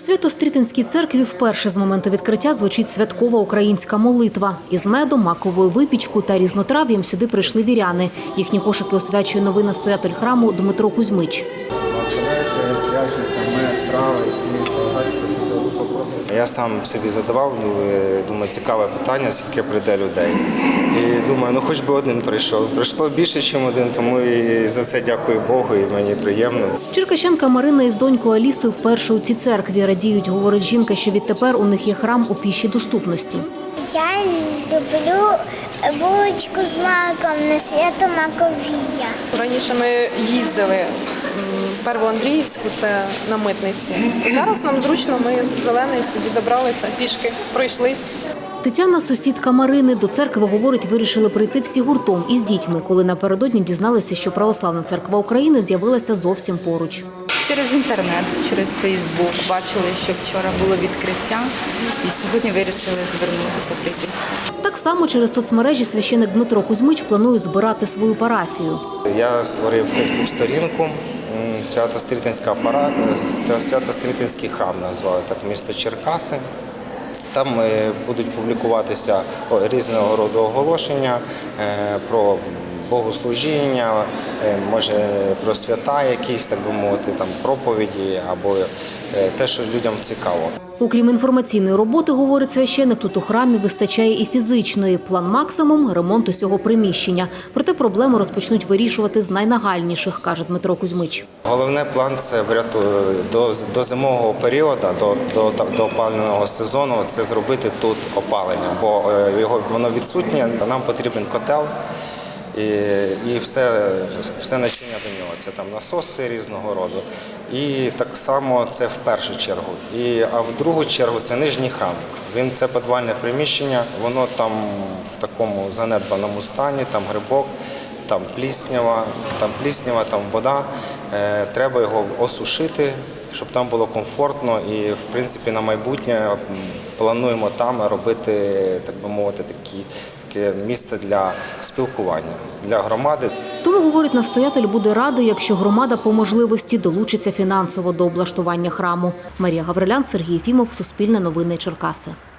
Свято-Стрітинській церкві вперше з моменту відкриття звучить святкова українська молитва. Із медом, маковою випічку та різнотрав'ям сюди прийшли віряни. Їхні кошики освячує новий настоятель храму Дмитро Кузьмич. Я сам собі задавав, думаю, цікаве питання, скільки прийде людей. І думаю, ну хоч би один прийшов. Прийшло більше, ніж один, тому і за це дякую Богу, і мені приємно. Черкащенка Марина із донькою Алісою вперше у цій церкві радіють, говорить жінка, що відтепер у них є храм у пішій доступності. Я люблю булочку з маком на свято Маковія. Раніше ми їздили Первоандріївську, це на митниці. Зараз нам зручно, ми з зеленої собі добралися, пішки пройшлись. Тетяна, сусідка Марини, до церкви, говорить, вирішили прийти всі гуртом із дітьми, коли напередодні дізналися, що Православна церква України з'явилася зовсім поруч. Через інтернет, через Фейсбук бачили, що вчора було відкриття, і сьогодні вирішили звернутися пройтись. Так само через соцмережі священик Дмитро Кузьмич планує збирати свою парафію. Я створив Фейсбук-сторінку Свято-Стрітинська пара, Свято-Стрітинський храм назвали так, місто Черкаси. Там е, будуть публікуватися різного роду оголошення е, про богослужіння, е, може про свята якісь, так би мовити, там проповіді або те, що людям цікаво. Окрім інформаційної роботи, говорить священик, тут у храмі вистачає і фізичної. План максимум ремонт усього приміщення. Проте проблему розпочнуть вирішувати з найнагальніших, каже Дмитро Кузьмич. Головне план це вряту- до, до зимового періоду, до, до, до опалювального сезону, це зробити тут опалення, бо е, його воно відсутнє. Нам потрібен котел і, і все, все начиння до нього. Це там насоси різного роду. І так само це в першу чергу. І, а в другу чергу це нижній храм. Він це підвальне приміщення, воно там в такому занедбаному стані, там грибок там пліснява, там пліснява, там вода. Е, треба його осушити, щоб там було комфортно. І в принципі на майбутнє плануємо там робити, так би мовити, такі, таке місце для спілкування для громади. Тому, говорить настоятель, буде радий, якщо громада по можливості долучиться фінансово до облаштування храму. Марія Гаврилян, Сергій Фімов, Суспільне новини Черкаси.